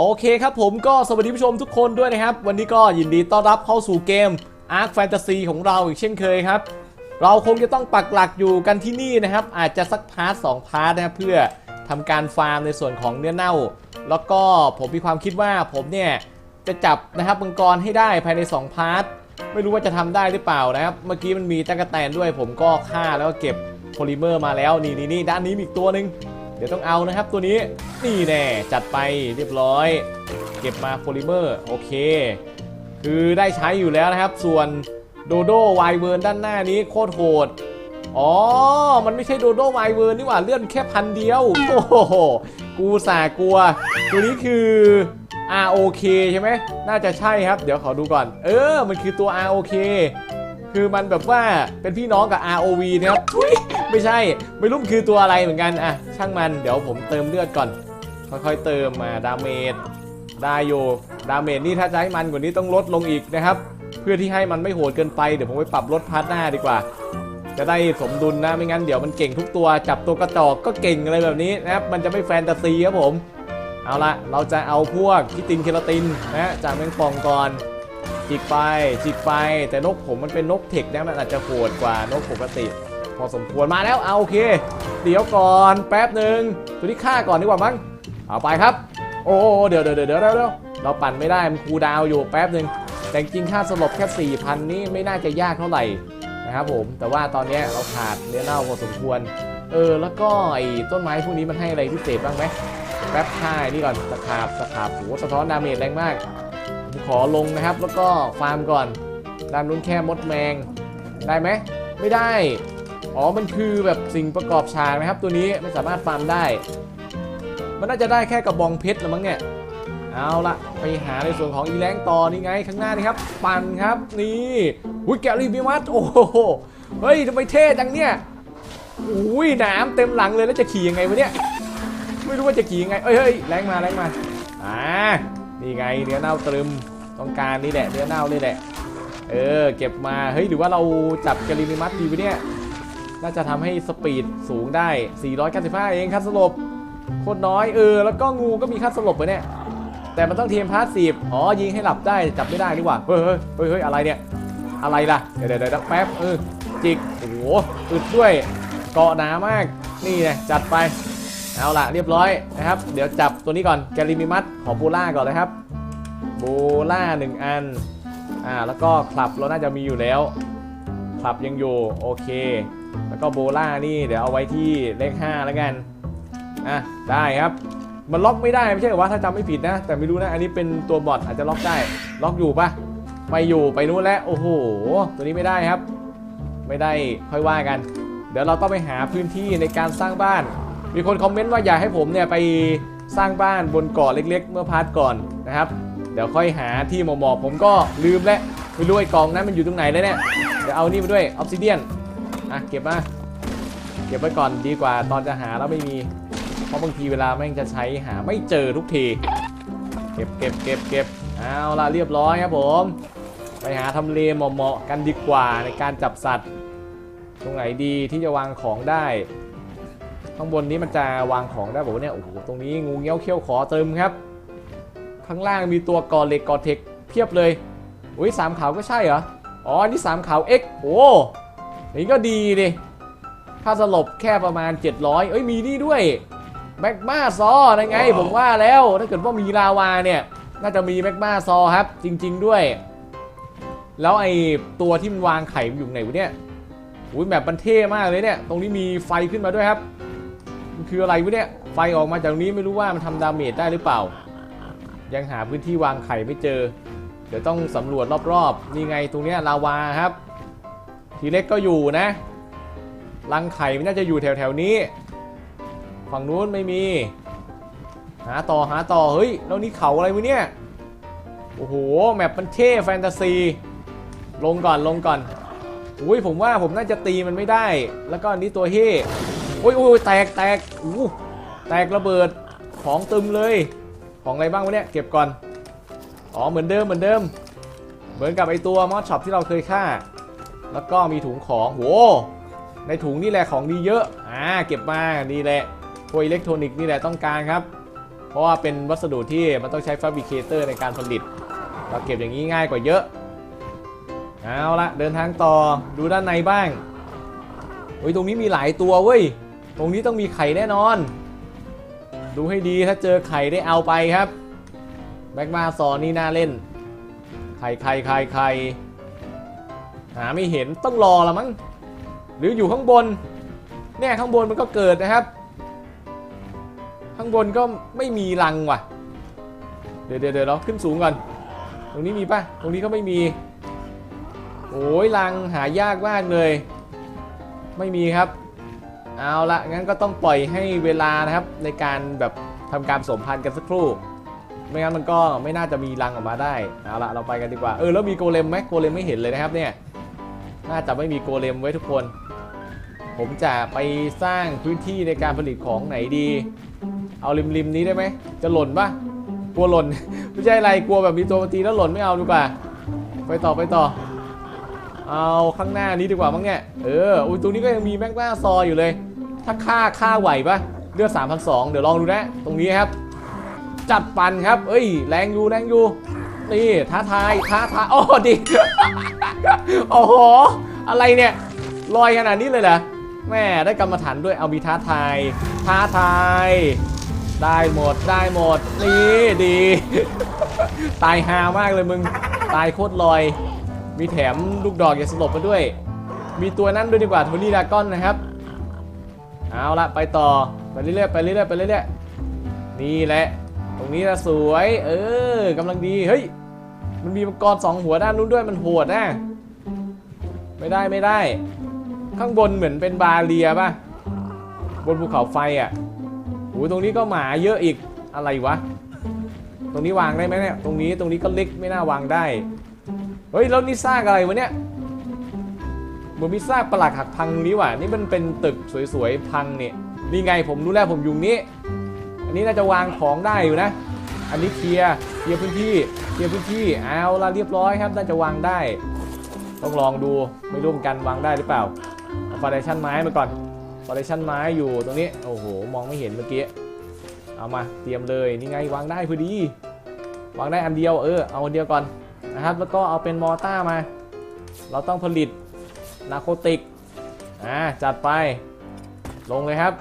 โอเคครับผมก็สวัสดีผู้ชมทุกคนด้วยนะครับ วันนี้ก็ยินดีต้อนรับเข้าสู่เกม Ark Fantasy ของเราอีกเช่นเคยครับ เราคงจะต้องปักหลักอยู่กันที่นี่นะครับ อาจจะสักพาร์ทสองพาร์ทนะครับเพื่อทำการฟาร์มในส่วนของเนื้อเน่า แล้วก็ผมมีความคิดว่าผมเนี่ยจะจับนะครับมังกรให้ได้ภายใน 2 พาร์ท ไม่รู้ว่าจะทำได้หรือเปล่านะครับ เมื่อกี้มันมีตะกแตนด้วย ผมก็ฆ่าแล้วก็เก็บโพลิเมอร์มาแล้ว นี่นี่นี่ด้านนี้มีอีกตัวหนึ่ง เดี๋ยวต้องเอานะครับตัวนี้นี่แน่จัดไปเรียบร้อย เก็บมาโพลิเมอร์โอเค คือได้ใช้อยู่แล้วนะครับ ส่วนโดโดไวเวิร์นด้านหน้านี้โคตรโหดอ๋อ มันไม่ใช่โดโดไวเวิร์นนี่หว่าเลื่อนแค่พันเดียว โอ้โห กูสากลัว ตัวนี้คือ ROK ใช่ไหม น่าจะใช่ครับ เดี๋ยวขอดูก่อน เออ มันคือตัว ROK คือมันแบบว่าเป็นพี่น้องกับ ROV นะครับ ไม่ใช่ ไม่รู้มคือตัวอะไรเหมือนกันอะช่างมันเดี๋ยวผมเติมเลือดก่อน ค่อยๆเติมมาดาเมจได้อยู่ดาเมจนี่ถ้าจะให้มันกว่านี้ต้องลดลงอีกนะครับ เพื่อที่ให้มันไม่โหดเกินไปเดี๋ยวผมไปปรับลดพาร์ทหน้าดีกว่า จะได้สมดุลนะไม่งั้นเดี๋ยวมันเก่งทุกตัวจับตัวกระจอกก็เก่งอะไรแบบนี้นะครับมันจะไม่แฟนตาซีครับผมเอาละเราจะเอาพวกคิตินเคลาตินนะจากแมงป่องก่อนจิกไปจิกไปแต่นกผมมันเป็นนกเทคนะมันอาจจะโหดกว่านกปกติ พอสมควรมาแล้วเอาโอเค เดี๋ยวก่อนแป๊บหนึ่งตัวนี้ฆ่าก่อนดีกว่ามั้งเอาไปครับ โอ้เดี๋ยวเดี๋ยวเดี๋ยวเดี๋ยวเดี๋ยวเราปั่นไม่ได้มันคูดาวอยู่แป๊บหนึ่งแต่จริงค่าสลบแค่ 4,000 นี่ไม่น่าจะยากเท่าไหร่นะครับผมแต่ว่าตอนนี้เราขาดเนื้อเน่าพอสมควร เออแล้วก็ไอ้ต้นไม้พวกนี้มันให้อะไรพิเศษบ้างไหมแป๊บค่ายนี่ก่อนตะขาบตะขาบโหสะท้อนดาเมจแรงมากขอลงนะครับแล้วก็ฟาร์มก่อนด้านนู้นแค่มดแมงได้ไหมไม่ได้ อ๋อ มันคือแบบสิ่งประกอบฉากนะครับ ตัวนี้ไม่สามารถฟาร์มได้ มันน่าจะได้แค่กระบองเพชรละมั้งเนี่ย เอาละไปหาในส่วนของอีแรงต่อนี่ไง ข้างหน้านี่ครับ ปั่นครับ นี่อุ้ยแกลี่บิมัสโอ้โห เฮ้ยทำไมเท่จังเนี่ยอุ้ยนามเต็มหลังเลยแล้วจะขี่ยังไงวะเนี่ย ไม่รู้ว่าจะขี่ยังไง เอ้ยเฮ้ยแรงมาแรงมา อ่า นี่ไงเนื้อเน่าตรึม ต้องการนี่แหละเนื้อเน่านี่แหละ เออ เก็บมา เฮ้ย หรือว่าเราจับแกลิมิมัสดีวะเนี่ย น่าจะทำให้สปีดสูงได้ 495 เองคัดสลบโคตรน้อยเออ แล้วก็งูก็มีคัดสลบไปเนี่ย แต่มันต้องเทียมพาสซีฟอ๋อ ยิงให้หลับได้จับไม่ได้ดีกว่า เฮ้ยเฮ้ยเฮ้ยอะไรเนี่ย อะไรล่ะเดี๋ยวเดี๋ยวเดี๋ยวแป๊บเออจิก โอ้โหอึดด้วย เกาะหนามาก นี่ไงจัดไป เอาล่ะ เรียบร้อยนะครับ เดี๋ยวจับตัวนี้ก่อน แกลิมิมัสขอโบล่าก่อนนะครับโบล่าหนึ่งอัน อ่า แล้วก็คลับเราน่าจะมีอยู่แล้วคลับยังอยู่ โอเค แล้วก็โบล่านี่เดี๋ยวเอาไว้ที่เลข5แล้วกันอะได้ครับมันล็อกไม่ได้ไม่ใช่เหรอวะถ้าจำไม่ผิดนะ แต่ไม่รู้นะอันนี้เป็นตัวบอทอาจจะล็อกได้ล็อกอยู่ปะไม่อยู่ไปนู้นแล้วโอ้โห ตัวนี้ไม่ได้ครับ ไม่ได้ค่อยว่ากัน เดี๋ยวเราต้องไปหาพื้นที่ในการสร้างบ้าน มีคนคอมเมนต์ว่าอยากให้ผมเนี่ยไปสร้างบ้านบนเกาะเล็ก ๆ เมื่อพาร์ทก่อนนะครับ เดี๋ยวค่อยหาที่เหมาะๆผมก็ลืมแล้วไม่รู้ไอ้กองนั้นมันอยู่ตรงไหนแล้วเนี่ยเดี๋ยวเอานี่มาด้วยออฟซิเดียน อะเก็บมาเก็บไว้ก่อนดีกว่าตอนจะหาแล้วไม่มี เพราะบางทีเวลาแม่งจะใช้หาไม่เจอทุกที เก็บเก็บเก็บเก็บเอาละเรียบร้อยครับผม ไปหาทำเลเหมาะๆกันดีกว่าในการจับสัตว์ ตรงไหนดีที่จะวางของได้ ข้างบนนี้มันจะวางของได้บอกว่าเนี่ยโอ้โหตรงนี้งูเงี้ยวเขี้ยวขอเติมครับ ข้างล่างมีตัวกอเหล็กกอเทคเพียบเลยอุ้ยสามขาวก็ใช่เหรออ๋อนนี่สามขาว X โอ้ นี่ก็ดีดิค่าสลบแค่ประมาณ 700 เอ้ยมีนี่ด้วยแมกมาซอนั่นไง ผมว่าแล้วถ้าเกิดว่ามีลาวาเนี่ย น่าจะมีแมกมาซอครับ จริง ๆด้วย แล้วไอ้ตัวที่มันวางไข่อยู่ไหนวะเนี่ยอุ้ยแบบมันเท่มากเลยเนี่ย ตรงนี้มีไฟขึ้นมาด้วยครับ มันคืออะไรวะเนี่ย ไฟออกมาจากตรงนี้ไม่รู้ว่ามันทำดาเมจได้หรือเปล่า ยังหาพื้นที่วางไข่ไม่เจอ เดี๋ยวต้องสำรวจรอบๆ นี่ไงตรงเนี้ยลาวาครับ ทีเล็กก็อยู่นะ รังไข่มันน่าจะอยู่แถวๆนี้ ฝั่งนู้นไม่มี หาต่อหาต่อ เฮ้ย แล้วนี่เขาอะไรวะเนี่ย โอ้โห แมปมันเท่แฟนตาซี ลงก่อนลงก่อนอุ้ยผมว่าผมน่าจะตีมันไม่ได้ แล้วก็อันนี้ตัวเฮ่โอ้ยโอ้ยแตกแตกอู้แตกระเบิดของตึมเลย ของอะไรบ้างวะเนี่ยเก็บก่อน อ๋อเหมือนเดิมเหมือนเดิม เหมือนกับไอตัวมอสช็อปที่เราเคยฆ่า แล้วก็มีถุงของโหในถุงนี่แหละของดีเยอะ อ่า เก็บมานี่แหละพวกอิเล็กทรอนิกส์นี่แหละต้องการครับ เพราะว่าเป็นวัสดุที่มันต้องใช้ฟ a บ r i เคเตอร์ในการผลิต เราเก็บอย่างนี้ง่ายกว่าเยอะ เอาละเดินทางต่อ ดูด้านในบ้างโอ้ยตรงนี้มีหลายตัวเว้ย ตรงนี้ต้องมีไข่แน่นอน ดูให้ดีถ้าเจอไข่ได้เอาไปครับ แบ็กมาซอนี่น่าเล่น ไข่ไข่ไข่ไข่ หาไม่เห็นต้องรอละมั้งหรืออยู่ข้างบนเนี่ยข้างบนมันก็เกิดนะครับ ข้างบนก็ไม่มีรังว่ะ เดี๋ยวเดี๋ยวเดี๋ยวเราขึ้นสูงก่อน ตรงนี้มีปะตรงนี้ก็ไม่มี โอ้ยรังหายากมากเลย ไม่มีครับ เอาละงั้นก็ต้องปล่อยให้เวลานะครับ ในการแบบทำการผสมพันธุ์กันสักครู่ ไม่งั้นมันก็ไม่น่าจะมีรังออกมาได้ เอาละเราไปกันดีกว่า เออแล้วมีโกเลมไหมโกเลมไม่เห็นเลยนะครับเนี่ย น่าจะไม่มีโกเลมไว้ทุกคน ผมจะไปสร้างพื้นที่ในการผลิตของไหนดี เอาริมริมนี้ได้ไหม จะหล่นปะกลัวหล่น ไม่ใช่อะไรกลัวแบบมีตัวมาตีแล้วหล่นไม่เอาดีกว่า ไปต่อไปต่อ เอาข้างหน้านี้ดีกว่ามั้งเนี่ยเอออุ้ยตรงนี้ก็ยังมีแม็กมาซออยู่เลย ถ้าฆ่าฆ่าไหวปะเลือด3,200เดี๋ยวลองดูนะ ตรงนี้ครับ จัดปันครับ เอ้ย แรงอยู่แรงอยู่ นี่ท้าทายท้าทายโอ้ดีโอ้โหอะไรเนี่ยลอยขนาดนี้เลยเหรอแม่ได้กรรมฐานด้วยเอามีท้าทายท้าทายได้หมดได้หมดนี่ดี ตายฮามากเลยมึงตายโคตรลอย มีแถมลูกดอกอย่าสลบมาด้วย มีตัวนั้นด้วยดีกว่าโทนี่ดากอนนะครับ เอาละไปต่อไปเรื่อยๆไปเรื่อยๆไปเรื่อยๆนี่แหละ ตรงนี้นะสวย เออกำลังดี เฮ้ย มันมีมังกรสองหัวด้านนู้นด้วยมันโหดนะไม่ได้ไม่ได้ ข้างบนเหมือนเป็นบาเรียป่ะ บนภูเขาไฟอะโอ้ยตรงนี้ก็หมาเยอะอีกอะไรวะ ตรงนี้วางได้ไหมเนี่ย ตรงนี้ตรงนี้ก็เล็กไม่น่าวางได้ เฮ้ยแล้วนี่ซากอะไรวะเนี่ยเหมือนมีซากปลักหักพังนี้ว่ะ นี่มันเป็นตึกสวยๆพังเนี่ยนี่ไงผมรู้แล้วผมอยู่นี้ อันนี้น่าจะวางของได้อยู่นะ อันนี้เคลียร์เคลียร์พื้นที่เคลียร์พื้นที่เอาละเรียบร้อยครับ น่าจะวางได้ ต้องลองดูไม่ร่วมกันวางได้หรือเปล่าเอาฟาเดชั่นไม้มาก่อนฟาเดชั่นไม้อยู่ตรงนี้โอ้โหมองไม่เห็นเมื่อกี้เอามาเตรียมเลยนี่ไงวางได้พอดี วางได้อันเดียวเออเอาอันเดียวก่อนนะครับ แล้วก็เอาเป็นมอต้ามา เราต้องผลิตนาโคติกอ่าจัดไปลงเลยครับ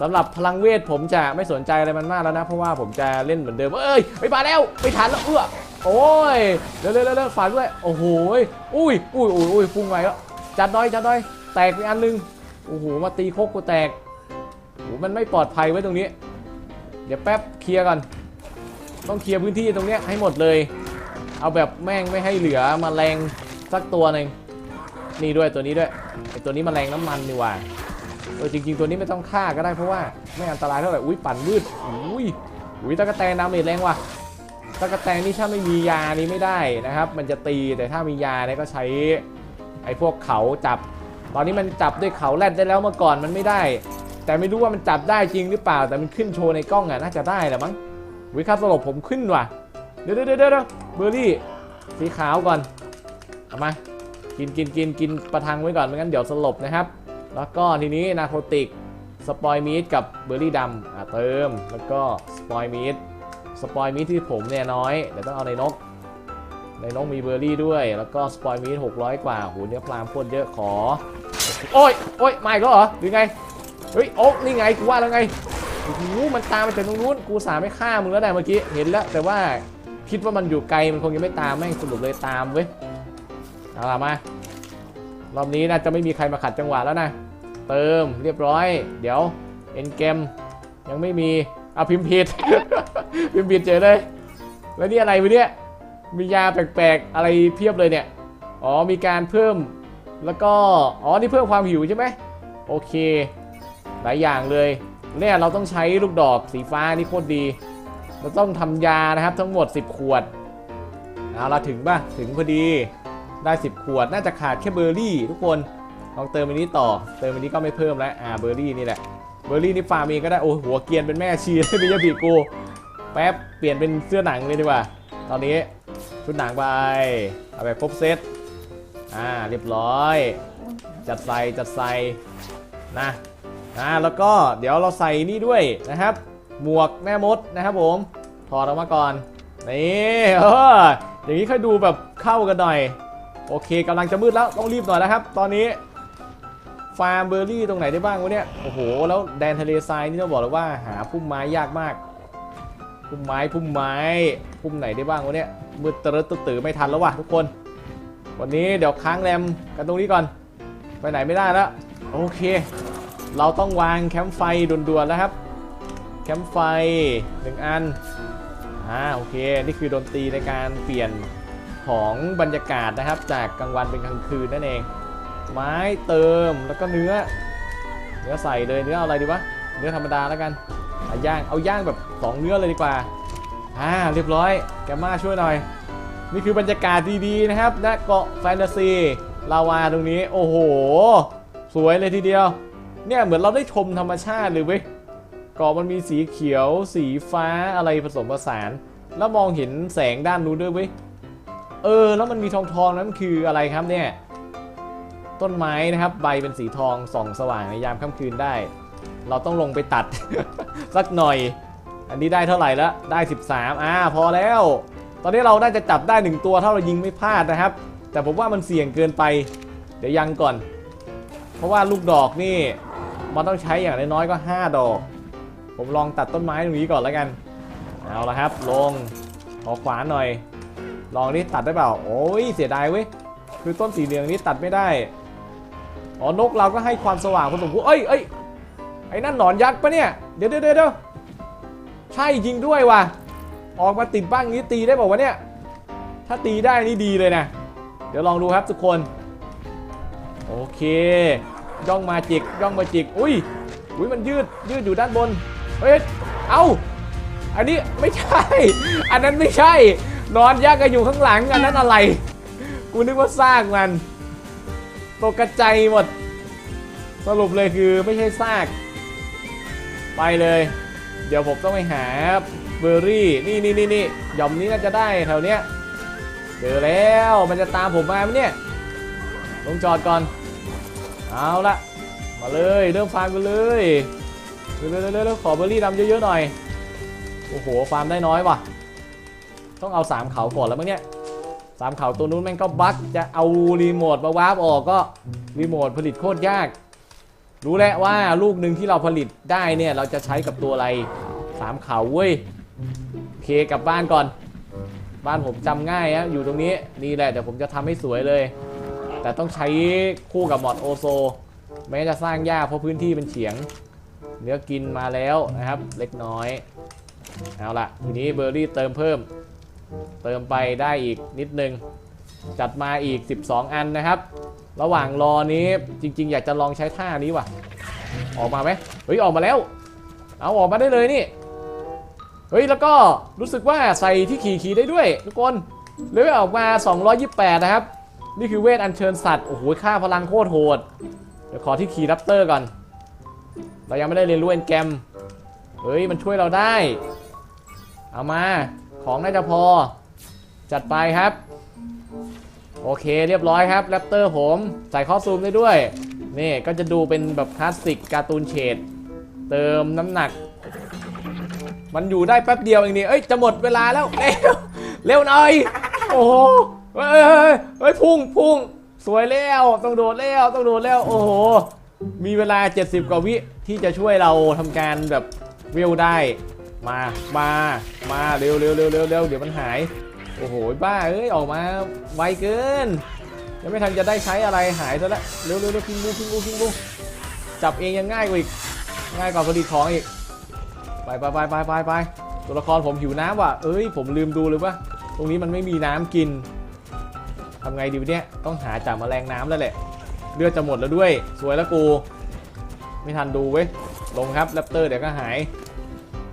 สำหรับพลังเวทผมจะไม่สนใจอะไรมันมากแล้วนะ เพราะว่าผมจะเล่นเหมือนเดิม เอ้ยไปมาแล้วไปทันแล้วเอื้อโอ้ยเร็วเร็วเร็วฝากด้วยโอ้โหอุ้ยอุ้ยอุ้ยอุ้ยพุ่งไปแล้วจัดน้อยจัดน้อยแตกไปอันนึงโอ้โหมาตีโคกกูแตกโอ้หมันไม่ปลอดภัยไว้ตรงนี้ เดี๋ยวแป๊บเคลียร์ก่อนต้องเคลียร์พื้นที่ตรงเนี้ยให้หมดเลย เอาแบบแม่งไม่ให้เหลือมาแมลงสักตัวหนึ่งนี่ด้วยตัวนี้ด้วยไอตัวนี้มาแมลงน้ำมันนี่หว่า เออจริง ๆ ตัวนี้ไม่ต้องฆ่าก็ได้เพราะว่าไม่อันตรายเท่าไหร่อุ้ยปั่นมืดอุ้ยอุ้ยตะกะแตนดาเมจแรงว่ะตะกะแตนนี่ถ้าไม่มียานี่ไม่ได้นะครับ มันจะตีแต่ถ้ามียาเนี่ยก็ใช้ไอ้พวกเขาจับ ตอนนี้มันจับด้วยเขาแรดได้แล้วเมื่อก่อนมันไม่ได้ แต่ไม่รู้ว่ามันจับได้จริงหรือเปล่า แต่มันขึ้นโชว์ในกล้องอะน่าจะได้แหละมั้งวิค่าสลบผมขึ้นว่ะเดี๋ยวเดี๋ยวเดี๋ยวเดี๋ยวเบอร์รี่สีขาวก่อนเอามากินกินกินกินประทังไว้ก่อนไม่งั้นเดี๋ยวสลบนะครับ แล้วก็ทีนี้นาโคติกสปอยมีดกับเบอร์รี่ดำเติม แล้วก็สปอยมีดสปอยมีดที่ผมเนี่ยน้อยเดี๋ยวต้องเอาในนก ในนกมีเบอร์รี่ด้วย แล้วก็สปอยมีด600 กว่าโหเนื้อพลามโคตรเยอะขอ โอ้ยโอ้ยมาอีกแล้วเหรอหรือไง เฮ้ยโอ๊กนี่ไงกูว่าแล้วไงโอ้โหมันตามมาจากตรงนู้นกูสาไม่ฆ่ามึงแล้วนะเมื่อกี้เห็นแล้ว แต่ว่าคิดว่ามันอยู่ไกลมันคงยังไม่ตามแม่งสรุปเลยตามเว้ยเอาล่ะมา รอบนี้น่าจะไม่มีใครมาขัดจังหวะแล้วนะ เติมเรียบร้อย เดี๋ยวเอ็นเกมยังไม่มีเอาพิมพ์ผิด พิมพ์ผิดเจอเลย แล้วนี่อะไรวะเนี่ย มียาแปลกๆอะไรเพียบเลยเนี่ย อ๋อมีการเพิ่มแล้วก็ อ๋อ นี่เพิ่มความหิวใช่ไหมโอเค หลายอย่างเลยเนี่ยเราต้องใช้ลูกดอกสีฟ้านี่โคตรดี เราต้องทำยานะครับทั้งหมด 10 ขวด เอาละถึงป่ะ ถึงพอดี ได้ 10 ขวด น่าจะขาดแค่เบอร์รี่ ทุกคนลองเติมอันนี้ต่อ เติมอันนี้ก็ไม่เพิ่มแล้วอ่าเบอร์รี่นี่แหละเบอร์รี่นี่ฟาร์มเองก็ได้โอ้หัวเกียนเป็นแม่ชีเลยไม่ยาบีกูแป๊บเปลี่ยนเป็นเสื้อหนังเลยดีกว่า ตอนนี้ชุดหนังไปเอาไปครบเซตอ่าเรียบร้อย จัดใส่จัดใส่นะอ่าแล้วก็เดี๋ยวเราใส่นี่ด้วยนะครับ หมวกแม่มดนะครับผมถอดออกมาก่อนนี่เอออย่างนี้ค่อยดูแบบเข้ากันหน่อย โอเคกำลังจะมืดแล้วต้องรีบหน่อยแล้วครับ ตอนนี้ฟาร์มเบอร์รี่ตรงไหนได้บ้างวะเนี่ยโอ้โหแล้วแดนทะเลทรายนี่ต้องบอกเลยว่าหาพุ่มไม้ยากมากพุ่มไม้พุ่มไม้พุ่มไหนได้บ้างวะเนี่ยมืดตรดตื่นไม่ทันแล้ววะทุกคน วันนี้เดี๋ยวค้างแรมกันตรงนี้ก่อน ไปไหนไม่ได้แล้วโอเค เราต้องวางแคมป์ไฟด่วนๆแล้วครับ แคมป์ไฟหนึ่งอันอ่าโอเค นี่คือดนตรีในการเปลี่ยน ของบรรยากาศนะครับ จากกลางวันเป็นกลางคืนนั่นเอง ไม้เติมแล้วก็เนื้อ เนื้อใส่เลยเนื้ออะไรดีวะเนื้อธรรมดาแล้วกันเอาย่างเอาย่างแบบสองเนื้อเลยดีกว่าอ่าเรียบร้อยแกมมาช่วยหน่อย นี่คือบรรยากาศดีๆนะครับณเกาะแฟนตาซีลาวาตรงนี้โอ้โห สวยเลยทีเดียว เนี่ยเหมือนเราได้ชมธรรมชาติเลยเว้ยเกาะมันมีสีเขียว สีฟ้าอะไรผสมผสาน แล้วมองเห็นแสงด้านนู้นด้วยเว้ย เออ แล้วมันมีทองทองนั้นคืออะไรครับเนี่ย ต้นไม้นะครับ ใบเป็นสีทองส่องสว่างในยามค่ำคืนได้ เราต้องลงไปตัด สักหน่อย อันนี้ได้เท่าไหร่แล้วได้ 13อ่าพอแล้ว ตอนนี้เราได้จะจับได้หนึ่งตัวถ้าเรายิงไม่พลาดนะครับ แต่ผมว่ามันเสี่ยงเกินไป เดี๋ยวยังก่อน เพราะว่าลูกดอกนี่มันต้องใช้อย่างน้อยๆก็ 5 ดอก ผมลองตัดต้นไม้ตรงนี้ก่อนแล้วกัน เอาละครับ ลง ขอขวานหน่อย ลองนี่ตัดได้เปล่า โอ้ยเสียดายเว้ย คือต้นสีเหลืองนี้ตัดไม่ได้ อ๋อนกเราก็ให้ความสว่างพอสมควรเอ้ยเอ้ยไอ้นั่นหนอนยักษ์ปะเนี่ย เดี๋ยวเดี๋ยวเดี๋ยวใช่จริงด้วยว่ะ ออกมาติดบ้างนี้ตีได้บอกว่าวะเนี่ย ถ้าตีได้นี่ดีเลยนะ เดี๋ยวลองดูครับทุกคน โอเค ย่องมาจิก ย่องมาจิก อุ้ย อุ้ยมันยืด ยืดอยู่ด้านบน เฮ้ย เอ้า อันนี้ไม่ใช่ อันนั้นไม่ใช่ นอนยักษ์ก็อยู่ข้างหลังอันนั้นอะไร กูนึกว่าซากมันตกกระจายหมด สรุปเลยคือไม่ใช่ซาก ไปเลย เดี๋ยวผมต้องไปหาเบอร์รี่ นี่นี่นี่นี่หย่อมนี้น่าจะได้แถวเนี้ยเจอแล้วมันจะตามผมมาไหมเนี่ย ลงจอดก่อน เอาละมาเลยเริ่มฟาร์มกันเลยเร็วๆเร็วๆๆขอเบอร์รี่ดำเยอะๆหน่อย โอ้โหฟาร์มได้น้อยว่ะ ต้องเอาสามเขาก่อนแล้วมั้งเนี่ยสามเขาตัวนู้นแม่งก็บั๊กจะเอารีโมทมาวาร์ปออกก็รีโมทผลิตโคตรยาก รู้แล้วว่าลูกหนึ่งที่เราผลิตได้เนี่ยเราจะใช้กับตัวอะไรสามเขาเว้ยเคกลับบ้านก่อน บ้านผมจำง่ายฮะอยู่ตรงนี้นี่แหละเดี๋ยวผมจะทำให้สวยเลย แต่ต้องใช้คู่กับมอดโอโซแม้จะสร้างยากเพราะพื้นที่เป็นเฉียง เนื้อกินมาแล้วนะครับ เล็กน้อย เอาละทีนี้เบอร์รี่เติมเพิ่ม เติมไปได้อีกนิดนึง จัดมาอีก 12 อันนะครับ ระหว่างรอนี้จริง ๆ อยากจะลองใช้ท่านี้ว่ะ ออกมาไหมเฮ้ยออกมาแล้ว เอาออกมาได้เลยนี่ เฮ้ยแล้วก็รู้สึกว่าใส่ที่ขี่ขี่ได้ด้วย ทุกคนเลเวลออกมา 228 นะครับ นี่คือเวทอัญเชิญสัตว์ โอ้โห ค่าพลังโคตรโหด เดี๋ยวขอที่ขี่รัปเตอร์ก่อน เรายังไม่ได้เรียนรู้เอนแกม เฮ้ย มันช่วยเราได้ เอามา ของน่าจะพอ จัดไปครับ โอเคเรียบร้อยครับแรปเตอร์ผม ใส่ข้อซูมได้ด้วย นี่ก็จะดูเป็นแบบคลาสสิกการ์ตูนเฉดเติมน้ำหนัก มันอยู่ได้แป๊บเดียวเองนี่เอ้ยจะหมดเวลาแล้ว เร็วเร็วหน่อย โอ้โหเฮ้ยเฮ้ยเฮ้ยเฮ้ยพุ่งพุ่งสวยแล้วต้องโดดแล้วต้องโดดแล้ว โอ้โห มีเวลา 70 กว่าวิที่จะช่วยเราทำการแบบเวได้ มามามาเร็วเร็วเร็วเร็วเร็วเดี๋ยวมันหาย โอ้โหบ้าเอ้ยออกมาไวเกินยังไม่ทันจะได้ใช้อะไรหายซะแล้วเร็วเร็วเร็วพิงบูพิงบูพิงบูจับเองยังง่ายกว่าอีกง่ายกว่าผลิตของอีกไปไปไปไปไปไปตัวละครผมหิวน้ำว่ะเอ้ยผมลืมดูเลยว่าตรงนี้มันไม่มีน้ำกินทำไงดีวะเนี่ยต้องหาจับแมลงน้ำแล้วแหละเลือดจะหมดแล้วด้วย สวยแล้วกู ไม่ทันดูเว้ยลงครับแรปเตอร์เดี๋ยวก็หาย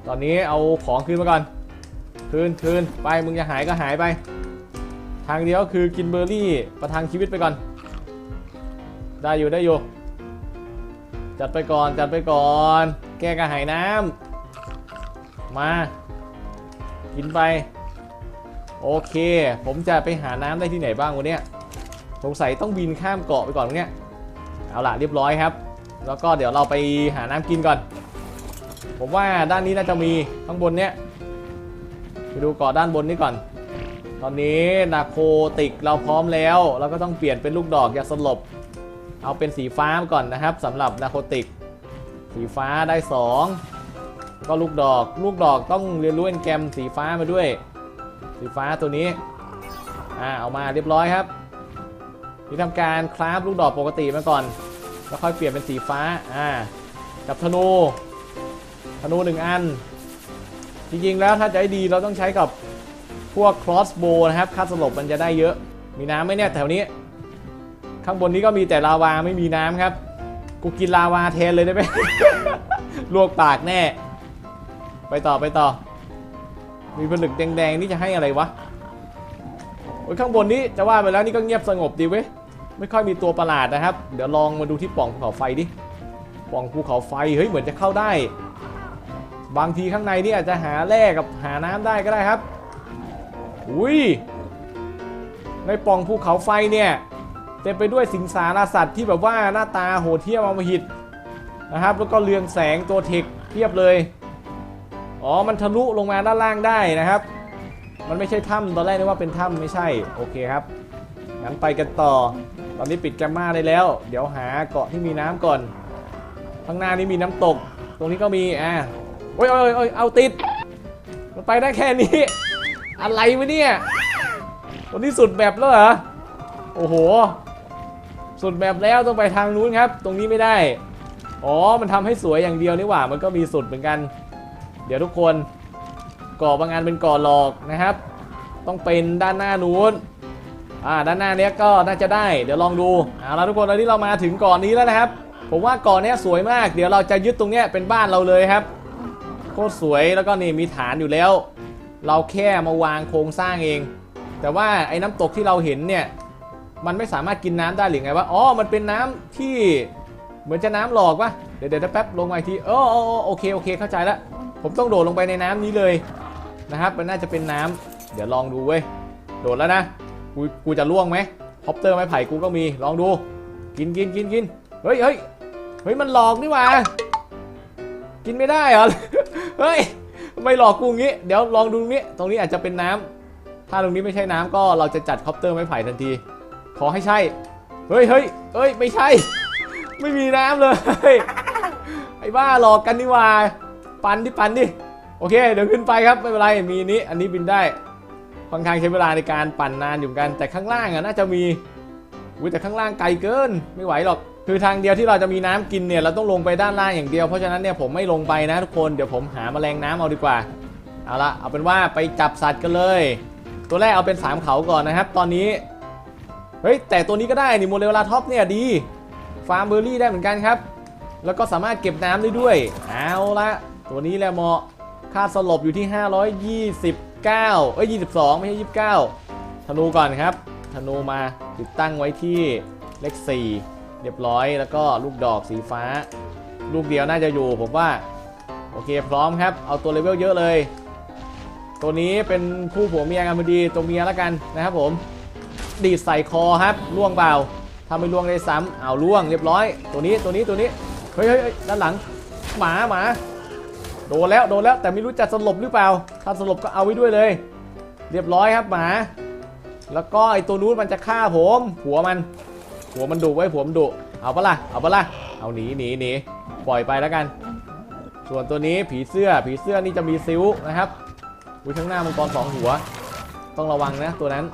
ตอนนี้เอาของคืนมาก่อน คืนคืนไปมึงจะหายก็หายไป ทางเดียวคือกินเบอร์รี่ประทังชีวิตไปก่อน ได้อยู่ได้อยู่ จัดไปก่อนจัดไปก่อน แก้กระหายน้ำมา กินไป โอเค ผมจะไปหาน้ำได้ที่ไหนบ้างวันนี้สงสัยต้องบินข้ามเกาะไปก่อนวันนี้เอาล่ะเรียบร้อยครับ แล้วก็เดี๋ยวเราไปหาน้ำกินก่อน ผมว่าด้านนี้น่าจะมีข้างบนเนี้ยไปดูเกาะด้านบนนี้ก่อน ตอนนี้นาโคติกเราพร้อมแล้วเราก็ต้องเปลี่ยนเป็นลูกดอกยาสลบ เอาเป็นสีฟ้าก่อนนะครับสำหรับนาโคติก สีฟ้าได้ 2 ก็ลูกดอก ลูกดอกต้องเรียนรู้เอนแกรมสีฟ้ามาด้วย สีฟ้าตัวนี้อ่าเอามาเรียบร้อยครับนี่ทำการคราฟลูกดอกปกติมาก่อน แล้วค่อยเปลี่ยนเป็นสีฟ้าอ่ากับธนู ธนูหนึ่งอัน จริงๆแล้วถ้าจะให้ดีเราต้องใช้กับพวก crossbow นะครับค่าสลบมันจะได้เยอะ มีน้ำไหมเนี่ยแถวนี้ ข้างบนนี้ก็มีแต่ลาวาไม่มีน้ำครับ กูกินลาวาแทนเลยได้ไหมลวกปากแน่ ไปต่อไปต่อ มีผลึกแดงๆนี่จะให้อะไรวะโอ้ยข้างบนนี้จะว่าไปแล้วนี่ก็เงียบสงบดีเว้ยไม่ค่อยมีตัวประหลาดนะครับ เดี๋ยวลองมาดูที่ป่องภูเขาไฟดิป่องภูเขาไฟเฮ้ยเหมือนจะเข้าได้ บางทีข้างในนี่อาจจะหาแร่กับหาน้ำได้ก็ได้ครับ อุ้ย ในปล่องภูเขาไฟเนี่ยเต็มไปด้วยสิงสารสัตว์ที่แบบว่าหน้าตาโหดเหี้ยมอมหิตนะครับ แล้วก็เรืองแสงตัวเทคเทียบเลย อ๋อ มันทะลุลงมาด้านล่างได้นะครับ มันไม่ใช่ถ้ำตอนแรกนึกว่าเป็นถ้ำไม่ใช่ โอเคครับ งั้นไปกันต่อ ตอนนี้ปิดแกมมาได้แล้ว เดี๋ยวหาเกาะที่มีน้ำก่อน ข้างหน้านี้มีน้ำตก ตรงนี้ก็มี อ่า โอ้ยโอ้ยโอ้ยเอาติด มันไปได้แค่นี้ อะไรวะเนี่ยตรงนี้สุดแบบแล้วเหรอ โอ้โห สุดแบบแล้วต้องไปทางนู้นครับ ตรงนี้ไม่ได้ อ๋อ มันทำให้สวยอย่างเดียวนี่หว่า มันก็มีสุดเหมือนกัน เดี๋ยวทุกคน ก่อบางงานเป็นก่อหลอกนะครับ ต้องเป็นด้านหน้านู้นอ่า ด้านหน้าเนี้ยก็น่าจะได้ เดี๋ยวลองดูเอาละทุกคนตอนนี้เรามาถึงก่อนนี้แล้วนะครับ ผมว่าก่อนเนี้ยสวยมาก เดี๋ยวเราจะยึดตรงเนี้ยเป็นบ้านเราเลยครับ ตรสวยแล้วก็นี่มีฐานอยู่แล้ว เราแค่มาวางโครงสร้างเอง แต่ว่าไอ้น้ำตกที่เราเห็นเนี่ยมันไม่สามารถกินน้ำได้หรือไงวะอ๋อมันเป็นน้ำที่เหมือนจะน้ำหลอกปะเดี๋ยวเดี๋ยวแป๊บลงมาทีเออเออเอโอเคโอเคเข้าใจแล้วผมต้องโดดลงไปในน้ำนี้เลยนะครับ มันน่าจะเป็นน้ำเดี๋ยวลองดูเว้ยโดดแล้วนะกูกูจะล่วงไหมฮอปเตอร์ไม้ไผ่กูก็มีลองดู กินกินกินกินเฮ้ยเฮ้ยเฮ้ยมันหลอกนี่ว่ากินไม่ได้เหรอ เฮ้ยไม่หลอกกูงี้ เดี๋ยวลองดูตรงนี้ ตรงนี้อาจจะเป็นน้ำถ้าตรงนี้ไม่ใช่น้ำก็เราจะจัดคอปเตอร์ไม้ไผ่ทันที ขอให้ใช่ เฮ้ยเฮ้ยเฮ้ย ไม่ใช่ ไม่มีน้ำเลย ไอ้บ้าหลอกกันนี่ว่า ปันดิปันดิ โอเค เดี๋ยวขึ้นไปครับ ไม่เป็นไร มีนี้ อันนี้บินได้ ค่อนข้างใช้เวลาในการปั่นนานอยู่เหมือนกัน แต่ข้างล่างอะน่าจะมีอุ้ยแต่ข้างล่างไกลเกิน ไม่ไหวหรอก คือทางเดียวที่เราจะมีน้ำกินเนี่ยเราต้องลงไปด้านล่างอย่างเดียวเพราะฉะนั้นเนี่ยผมไม่ลงไปนะทุกคนเดี๋ยวผมหาแมลงน้ำเอาดีกว่าเอาละเอาเป็นว่าไปจับสัตว์กันเลย ตัวแรกเอาเป็นสามเขาก่อนนะครับ ตอนนี้เฮ้ยแต่ตัวนี้ก็ได้นี่โมเลลาท็อปเนี่ยดีฟาร์มเบอร์รี่ได้เหมือนกันครับ แล้วก็สามารถเก็บน้ำได้ด้วยเอาละตัวนี้แหละเหมาะค่าสลบอยู่ที่ 529 เอ้ย 22 ไม่ใช่ 29 ธนูก่อนครับ ธนูมาติดตั้งไว้ที่เลข4 เรียบร้อยแล้วก็ลูกดอกสีฟ้า ลูกเดียวน่าจะอยู่ผมว่า โอเคพร้อมครับ เอาตัวเลเวลเยอะเลย ตัวนี้เป็นคู่ผัวเมียกันพอดีตัวเมียแล้วกันนะครับผม ดีดใส่คอครับล่วงเปล่าถ้าไม่ล่วงได้ซ้ำเอาล่วงเรียบร้อย ตัวนี้ตัวนี้ตัวนี้เฮ้ยเฮ้ยเฮ้ยด้านหลังหมาหมาโดนแล้วโดนแล้วแต่ไม่รู้จะสลบหรือเปล่า ถ้าสลบก็เอาไว้ด้วยเลย เรียบร้อยครับหมา แล้วก็ไอตัวนู้นมันจะฆ่าผมผัวมัน ผัวมันดุไว้ผัวมันดุเอาปะล่ะเอาปะล่ะเอาหนีหนีหนีปล่อยไปแล้วกัน ส่วนตัวนี้ผีเสื้อผีเสื้อนี่จะมีซิวนะครับอุ้ยข้างหน้ามังกรสองหัว ต้องระวังนะตัวนั้น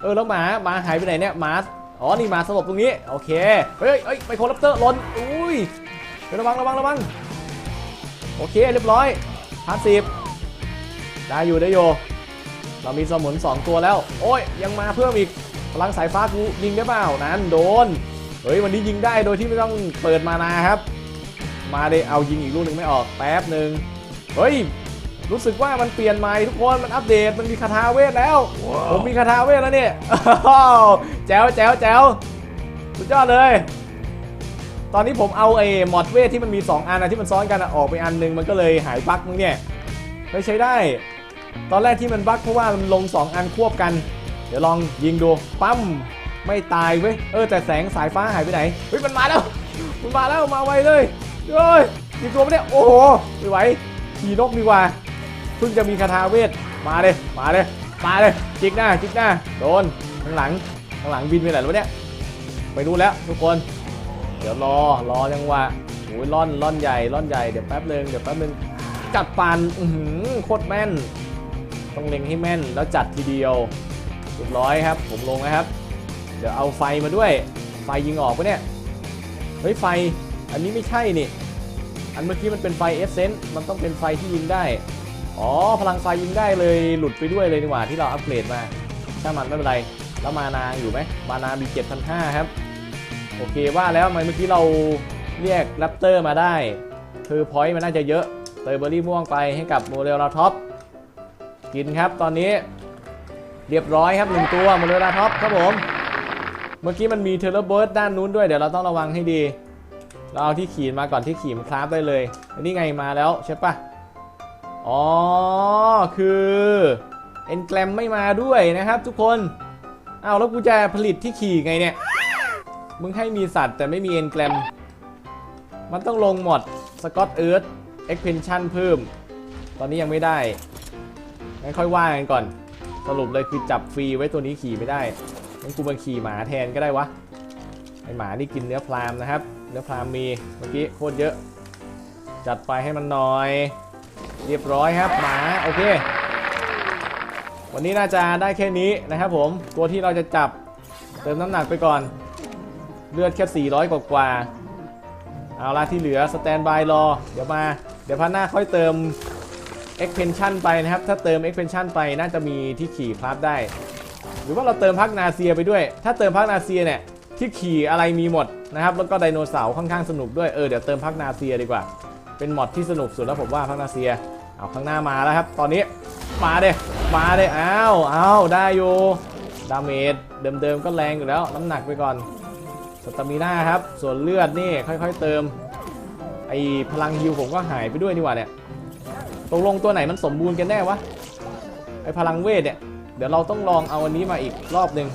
เออแล้วหมาหมาหายไปไหนเนี่ยหมาอ๋อนี่หมาสลบตรงนี้โอเคเฮ้ยเฮ้ยไปโคลัปเตอร์ลนอุ้ยระวังระวังระวังโอเคเรียบร้อยพาสิบได้อยู่ได้อยู่เรามีสมุน2ตัวแล้ว โอ้ยยังมาเพิ่มอีก พลังสายฟ้ากูยิงได้เปล่านั้นโดน เฮ้ยวันนี้ยิงได้โดยที่ไม่ต้องเปิดมานาครับ มาเลยเอายิงอีกลูกหนึ่งไม่ออกแป๊บหนึ่งเฮ้ยรู้สึกว่ามันเปลี่ยนใหม่ทุกคนมันอัปเดตมันมีคาถาเวทแล้ว ผมมีคาถาเวทแล้วเนี่ยอ้าวแจ๋วแจ๋วแจ๋วสุดยอดเลย ตอนนี้ผมเอาไอ้มอดเวทที่มันมี 2 อันนะที่มันซ้อนกันอะออกไปอันหนึงมันก็เลยหายบั๊กมึงเนี่ยไม่ใช้ได้ ตอนแรกที่มันบั๊กเพราะว่ามันลง 2 อันควบกันเดี๋ยวลองยิงดูปั๊มไม่ตายเว้ยเออแต่แสงสายฟ้าหายไปไหนเฮ้ยมันมาแล้วมันมาแล้วมาไวเลยเฮ้ยกี่ตัวไม่ได้โอ้โหไม่ไหวขี่นกดีกว่าเพิ่งจะมีคาถาเวทมาเลยมาเลยมาเลยจิกหน้าจิกหน้าโดนข้างหลังข้างหลังบินไปไหนแล้วเนี่ยไปดูนแล้วทุกคน เดี๋ยวรอรอจังหวะโอ้ยล่อนล่อนใหญ่ล่อนใหญ่เดี๋ยวแป๊บนึงเดี๋ยวแป๊บนึงจัดปันโคตรแม่น ต้องเล็งให้แม่นแล้วจัดทีเดียว เรียบร้อยครับ ผมลงนะครับ เดี๋ยวเอาไฟมาด้วย ไฟยิงออกปะเนี่ย เฮ้ยไฟ อันนี้ไม่ใช่นี่ อันเมื่อกี้มันเป็นไฟเอสเซนต์มันต้องเป็นไฟที่ยิงได้ อ๋อ พลังไฟยิงได้เลยหลุดไปด้วยเลยนี่หว่าที่เราอัปเกรดมา ถ้างมันไม่เป็นไร แล้วมานางอยู่ไหมมานามี7,500ครับ โอเคว่าแล้วทำไมเมื่อกี้เราเรียกแรปเตอร์มาได้ คือพอยต์มันน่าจะเยอะ เตยเบอร์รี่ม่วงไปให้กับโมเดลเราท็อป กินครับตอนนี้ เรียบร้อยครับหนึ่งตัวโมเลเราท็อปครับผม เมื่อกี้มันมีเทเลเบิร์ดด้านนู้นด้วยเดี๋ยวเราต้องระวังให้ดี เราเอาที่ขี่มาก่อนที่ขี่มันคราฟได้เลยอันนี้ไงมาแล้วใช่ปะอ๋อคือเอ็นแกลมไม่มาด้วยนะครับ ทุกคนเอาแล้วกูจะผลิตที่ขี่ไงเนี่ย มึงให้มีสัตว์แต่ไม่มีเอ็นแกลมมันต้องลงหมดสกอตเอิร์ธเอ็กเพนชั่นเพิ่ม ตอนนี้ยังไม่ได้งั้นค่อยว่ากันก่อน สรุปเลยคือจับฟรีไว้ตัวนี้ขี่ไม่ได้งั้นกูมาขี่หมาแทนก็ได้วะ ไอหมานี่กินเนื้อพรามนะครับ เนื้อพรามมีเมื่อกี้โคตรเยอะ จัดไปให้มันหน่อย เรียบร้อยครับหมาโอเค วันนี้น่าจะได้แค่นี้นะครับผม ตัวที่เราจะจับเติมน้ำหนักไปก่อน เลือดแค่ 400 กว่ากว่าเอาละที่เหลือสแตนบายรอ เดี๋ยวมา เดี๋ยวพันหน้าค่อยเติม expansion ไปนะครับ ถ้าเติม expansion ไปน่าจะมีที่ขี่คราฟได้ หรือว่าเราเติมพักนาเซียไปด้วย ถ้าเติมพักนาเซียเนี่ยที่ขี่อะไรมีหมดนะครับแล้วก็ไดโนเสาร์ค่อนข้างสนุกด้วยเออเดี๋ยวเติมพักนาเซียดีกว่า เป็นมอดที่สนุกสุดแล้วผมว่าพักนาเซียเอาข้างหน้ามาแล้วครับ ตอนนี้มาเด้มาเด้อ้าวอ้าวได้อยู่ดาเมจเดิมๆก็แรงอยู่แล้วน้ำหนักไปก่อนสตามิน่าครับ ส่วนเลือดนี่ค่อยๆเติมไอพลังฮิวผมก็หายไปด้วยนี่หว่าเนี่ย ตกลงตัวไหนมันสมบูรณ์กันแน่วะไอพลังเวทเนี่ย เดี๋ยวเราต้องลองเอาอันนี้มาอีกรอบหนึ่ง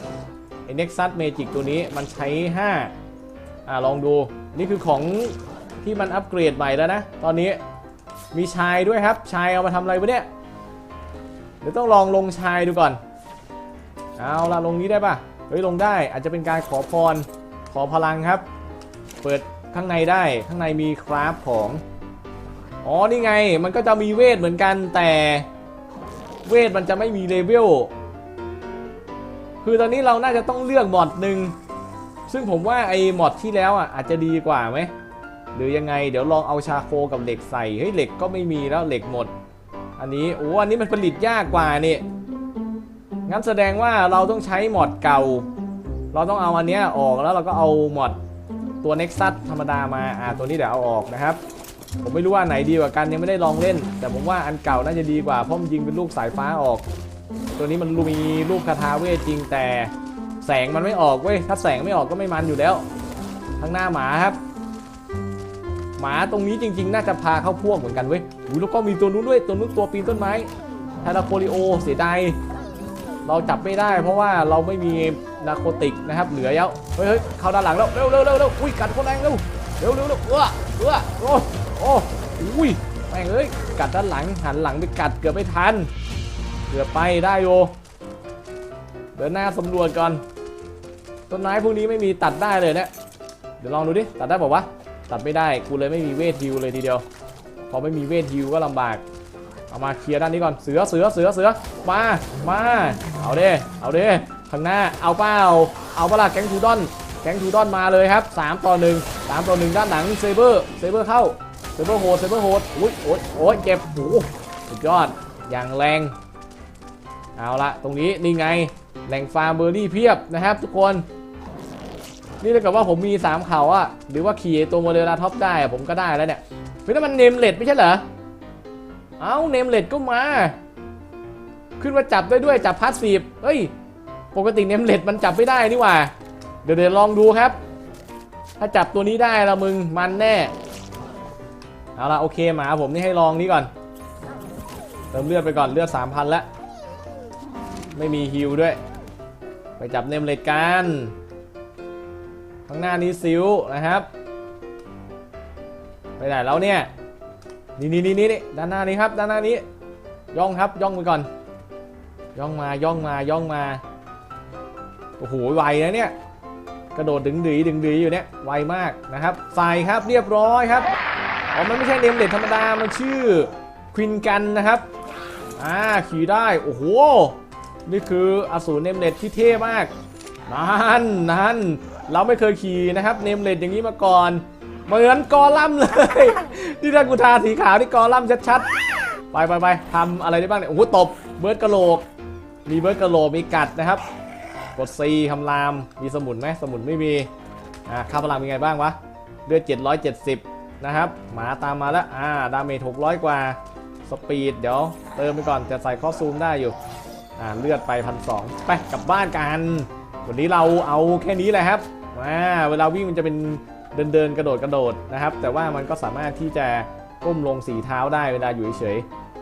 ไอ Nexus Magic ตัวนี้มันใช้ 5 อ่าลองดู นี่คือของที่มันอัปเกรดใหม่แล้วนะ ตอนนี้มีชายด้วยครับ ชายเอามาทำอะไรวะเนี่ย เดี๋ยวต้องลองลงชายดูก่อน เอาละลงนี้ได้ปะเฮ้ยลงได้อาจจะเป็นการขอพรขอพลังครับ เปิดข้างในได้ข้างในมีคราฟของ อ๋อนี่ไงมันก็จะมีเวทเหมือนกันแต่เวทมันจะไม่มีเลเวลคือตอนนี้เราน่าจะต้องเลือกมอดหนึ่งซึ่งผมว่าไอ้มอดที่แล้วอะอาจจะดีกว่าไหมหรือยังไงเดี๋ยวลองเอาชาโคกับเหล็กใส่เฮ้ยเหล็กก็ไม่มีแล้วเหล็กหมด อันนี้โอ้อันนี้มันผลิตยากกว่านี่งั้นแสดงว่าเราต้องใช้มอดเก่า เราต้องเอาอันเนี้ยออกแล้วเราก็เอามอดตัว Nexus ธรรมดามาอ่าตัวนี้เดี๋ยวเอาออกนะครับ ผมไม่รู้ว่าไหนดีกว่ากันยังไม่ได้ลองเล่น แต่ผมว่าอันเก่าน่าจะดีกว่าเพราะมันยิงเป็นลูกสายฟ้าออก ตัวนี้มันมีลูกคาถาเวทจริงแต่แสงมันไม่ออกเว้ยถ้าแสงไม่ออกก็ไม่มันอยู่แล้วข้างหน้าหมาครับ หมาตรงนี้จริง ๆ น่าจะพาเข้าพวกเหมือนกันเว้ยอุ๊ยแล้วก็มีตัวนู้นด้วยตัวนู้นตัวปีนต้นไม้ทาราโคลิโอเสียดายเราจับไม่ได้ เพราะว่าเราไม่มีนาโคติกนะครับเหลือเยอะเฮ้ยเฮ้ยเข้าด้านหลังแล้วเร็วเร็วเร็วเร็วอุ้ยกัดคนแรงเร็วเร็วเร็วเร็วเออเออโอ้ โอ้อุ้ยแม่งเอ้ยกัดด้านหลังหันหลังไปกัดเกือบไม่ทัน เกือบไปได้โยเดินหน้าสำรวจก่อนต้นไม้พวกนี้ไม่มีตัดได้เลยเนี่ยเดี๋ยวลองดูดิตัดได้บอกว่าวะตัดไม่ได้กูเลยไม่มีเวทฮิวเลยทีเดียว พอไม่มีเวทฮิวก็ลำบากเอามาเคลียร์ด้านนี้ก่อนเสือเสือเสือเสือมามาเอาเด้เอาเด้ข้างหน้าเอาเป้าเอาเปล่าแก๊งทูดอนแก๊งทูดอนมาเลยครับ 3 ต่อ 1 3 ต่อ 1 ด้านหลังเซเบอร์เซเบอร์เข้า เซเบอร์โหดเซเบอร์โหดอุ้ยโอ้ยโอ้ยเจ็บโอ้สุดยอด อย่างแรง เอาละตรงนี้นี่ไง แหล่งฟาร์มเบอร์รี่เพียบนะครับ ทุกคน นี่ถ้ากิดว่าผมมี 3 เขาอะหรือว่าขี่ตัวโมเดลลาท็อปได้ผมก็ได้แล้วเนี่ยเฮ้ยนั่นมันเนมเลดไม่ใช่เหรอ เอาเนมเลดก็มา ขึ้นมาจับได้ด้วยจับพาสซีฟเฮ้ย ปกติเนมเลดมันจับไม่ได้นี่หว่า เดี๋ยวเดี๋ยวลองดูครับ ถ้าจับตัวนี้ได้ละมึงมันแน่ เอาละโอเคหมาผมนี่ให้ลองนี้ก่อน เติมเลือดไปก่อนเลือด3,000แล้ว ไม่มีฮิวด้วย ไปจับเนมเลดกันข้างหน้านี้ซิลนะครับ ไปไหนแล้วเนี่ยนี่นี่นี่นี่นี่ด้านหน้านี้ครับ ด้านหน้านี้ ย่องครับย่องไปก่อน ย่องมาย่องมาย่องมาโอ้โหไวนะเนี่ยกระโดดดึงดีดึงดีอยู่เนี่ยไวมากนะครับใส่ครับเรียบร้อยครับ อ๋อ มันไม่ใช่เนมเลดธรรมดา มันชื่อควินกันนะครับ อ่า ขี่ได้ โอ้โห นี่คืออสูรเนมเลดที่เท่มาก นั่นนั่นเราไม่เคยขี่นะครับ เนมเลดอย่างนี้มาก่อน เหมือนกอลัมเลย นี่ถ้ากูทาสีขาวนี่กอลัมชัดๆ ไปไปไปทำอะไรได้บ้างเนี่ย โอ้โห ตบ เบิร์ดกระโหลก มีเบิร์ดกระโหลก มีกัดนะครับ กด C คำราม มีสมุนไหมสมุนไม่มี อ่าค่าพลังเป็นไงบ้างวะเลือด770 นะครับหมาตามมาแล้วอ่าดาเมจ600 กว่าสปีดเดี๋ยวเติมไปก่อนจะใส่ข้อซูมได้อยู่อ่าเลือดไปพันสไปกลับบ้านกัน วันนี้เราเอาแค่นี้แหละครับอ่าเวลาวิ่งมันจะเป็นเดินเดินกระโดดกระโดดนะครับ แต่ว่ามันก็สามารถที่จะก้มลงสีเท้าได้เวลาอยู่เฉย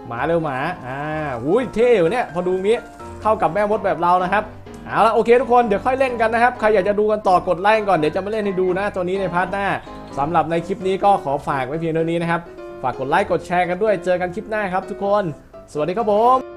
หมาเร็วหมาอ่าหุยเท่อยู่เนี่ยพอดูตรงนี้เข้ากับแม่มดแบบเรานะครับ เอาละโอเคทุกคนเดี๋ยวค่อยเล่นกันนะครับ ใครอยากจะดูกันต่อกดไลค์ก่อนเดี๋ยวจะมาเล่นให้ดูนะตัวนี้ในพาร์ทหน้าสำหรับในคลิปนี้ก็ขอฝากไว้เพียงเท่านี้นะครับ ฝากกดไลค์กดแชร์กันด้วยเจอกันคลิปหน้าครับทุกคน สวัสดีครับผม